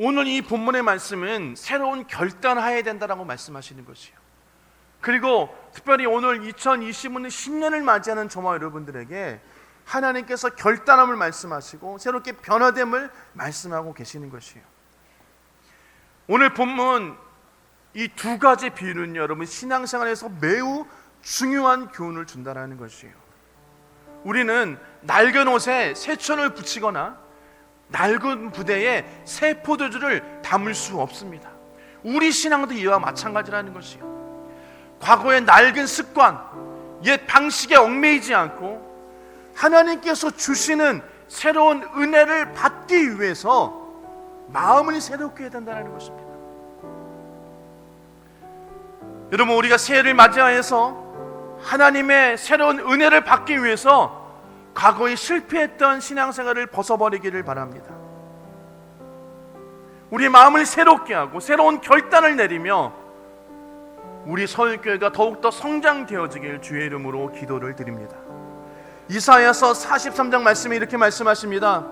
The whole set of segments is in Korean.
오늘 이 본문의 말씀은 새로운 결단하여야 된다라고 말씀하시는 것이요. 그리고 특별히 오늘 2020년 신년을 맞이하는 저와 여러분들에게 하나님께서 결단함을 말씀하시고 새롭게 변화됨을 말씀하고 계시는 것이에요. 오늘 본문 이 두 가지 비유는 여러분 신앙생활에서 매우 중요한 교훈을 준다라는 것이에요. 우리는 낡은 옷에 새천을 붙이거나 낡은 부대에 새 포도주를 담을 수 없습니다. 우리 신앙도 이와 마찬가지라는 것이요. 과거의 낡은 습관, 옛 방식에 얽매이지 않고 하나님께서 주시는 새로운 은혜를 받기 위해서 마음을 새롭게 해야 된다는 것입니다. 여러분 우리가 새해를 맞이하여서 하나님의 새로운 은혜를 받기 위해서 과거에 실패했던 신앙생활을 벗어버리기를 바랍니다. 우리 마음을 새롭게 하고 새로운 결단을 내리며 우리 서울교회가 더욱더 성장되어지길 주의 이름으로 기도를 드립니다. 이사야서 43장 말씀에 이렇게 말씀하십니다.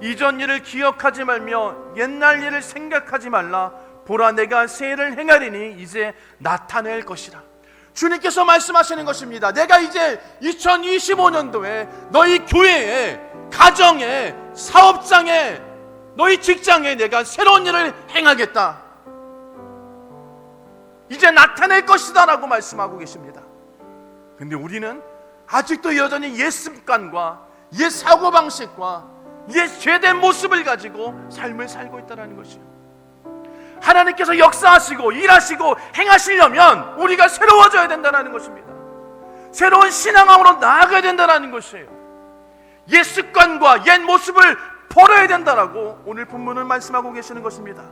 이전 일을 기억하지 말며 옛날 일을 생각하지 말라. 보라 내가 새 일을 행하리니 이제 나타낼 것이라. 주님께서 말씀하시는 것입니다. 내가 이제 2025년도에 너희 교회에 가정에 사업장에 너희 직장에 내가 새로운 일을 행하겠다. 이제 나타낼 것이다 라고 말씀하고 계십니다. 근데 우리는 아직도 여전히 옛 습관과 옛 사고 방식과 옛 죄된 모습을 가지고 삶을 살고 있다는 것이요. 하나님께서 역사하시고 일하시고 행하시려면 우리가 새로워져야 된다는 것입니다. 새로운 신앙함으로 나아가야 된다는 것이에요. 옛 습관과 옛 모습을 버려야 된다라고 오늘 본문은 말씀하고 계시는 것입니다.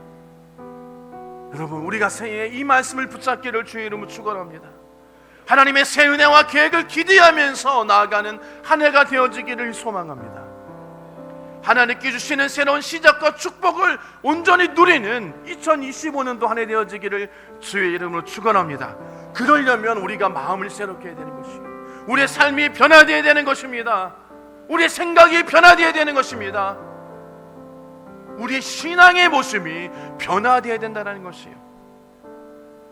여러분 우리가 새해에 이 말씀을 붙잡기를 주의 이름으로 축원합니다. 하나님의 새 은혜와 계획을 기대하면서 나아가는 한 해가 되어지기를 소망합니다. 하나님께 주시는 새로운 시작과 축복을 온전히 누리는 2025년도 한 해 되어지기를 주의 이름으로 축원합니다. 그러려면 우리가 마음을 새롭게 해야 되는 것이요. 우리의 삶이 변화되어야 되는 것입니다. 우리의 생각이 변화되어야 되는 것입니다. 우리의 신앙의 모습이 변화되어야 된다는 것이에요.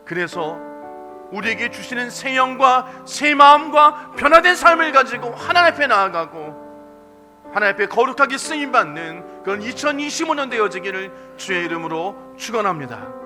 그래서 우리에게 주시는 새 영과 새 마음과 변화된 삶을 가지고 하나님 앞에 나아가고 하나님 앞에 거룩하게 쓰임 받는 그런 2025년 되어지기를 주의 이름으로 축원합니다.